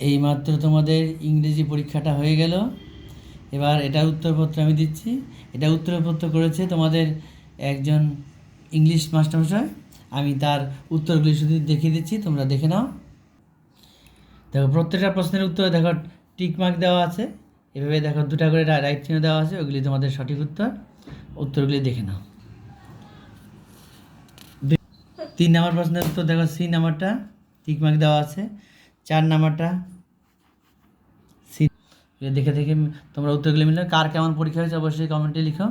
এইমাত্র তোমাদের ইংরেজি পরীক্ষাটা হয়ে গেল। এবার এটা উত্তরপত্র আমি দিচ্ছি। এটা উত্তরপত্র করেছে তোমাদের একজন ইংলিশ মাস্টারমশাই। আমি তার উত্তরগুলি শুধু দেখিয়ে দিচ্ছি, তোমরা দেখে নাও। দেখো, প্রত্যেকটা প্রশ্নের উত্তরে দেখো, টিক মার্ক দেওয়া আছে। এভাবে দেখো, দুটা করে রাইট চিহ্ন দেওয়া আছে, ওগুলি তোমাদের সঠিক উত্তর। উত্তরগুলি দেখে নাও। তিন নম্বর প্রশ্নের উত্তর দেখো, সি নাম্বারটা, টিক মার্ক দেওয়া আছে। চার নাম্বারটা। দেখে দেখে তোমরা উত্তরগুলি মিলে কার কেমন পরীক্ষা হয়েছে অবশ্যই কমেন্টে লিখো।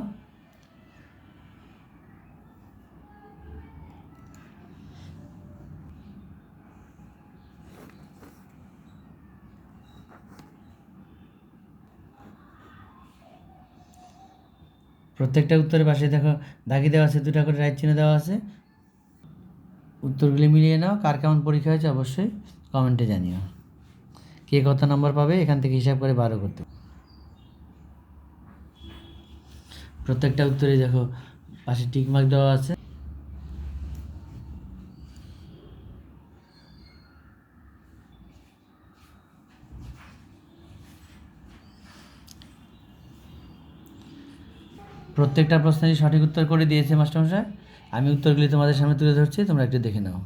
প্রত্যেকটা উত্তরের পাশে দেখো, দাগি দেওয়া আছে, দুটা করে রাইট চিহ্ন দেওয়া আছে। উত্তরগুলি মিলিয়ে নাও, কার কেমন পরীক্ষা হয়েছে অবশ্যই। কমেন্টে জানিও। কে কত নম্বর পাবে, এখান থেকে হিসাব করে বারো করতে প্রত্যেকটা উত্তরে দেখো, পাশে টিক মার্ক দেওয়া আছে। প্রত্যেকটা প্রশ্নেরই সঠিক উত্তর করে দিয়েছে মাস্টারমশাই। আমি উত্তরগুলি তোমাদের সামনে তুলে ধরছি, তোমরা একটু দেখে নাও।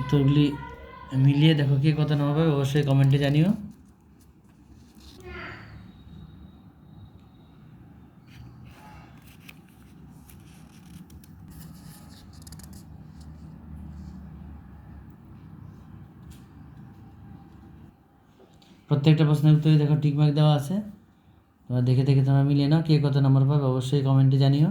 উত্তরগুলি মিলিয়ে দেখো কে কত নম্বর পাবে, অবশ্যই কমেন্টে জানিও। প্রত্যেকটা প্রশ্নের উত্তরে দেখো টিকমার্ক দেওয়া আছে। তোমরা দেখে দেখে তোমরা মিলিয়ে নাও কে কত নম্বর পাবে, অবশ্যই কমেন্টে জানিও।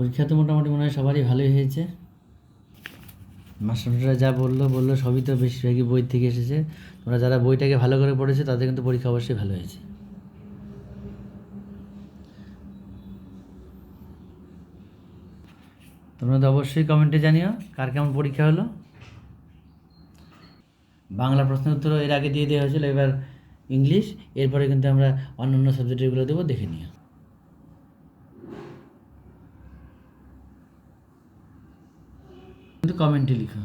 পরীক্ষা তো মোটামুটি মনে হয় সবারই ভালোই হয়েছে। মাস্টাররা যা বলল বলল, সবই তো বেশিরভাগই বই থেকে এসেছে। তোমরা যারা বইটাকে ভালো করে পড়েছে, তাদের কিন্তু পরীক্ষা অবশ্যই ভালো হয়েছে। তোমরা তো অবশ্যই কমেন্টে জানিও, কার কেমন পরীক্ষা হলো। বাংলা প্রশ্নের উত্তর এর আগে দিয়ে দেওয়া হয়েছিল, এবার ইংলিশ এরপরে কিন্তু আমরা অন্যান্য সাবজেক্টেরগুলো দেবো, দেখে নিও। কমেন্টে লিখো।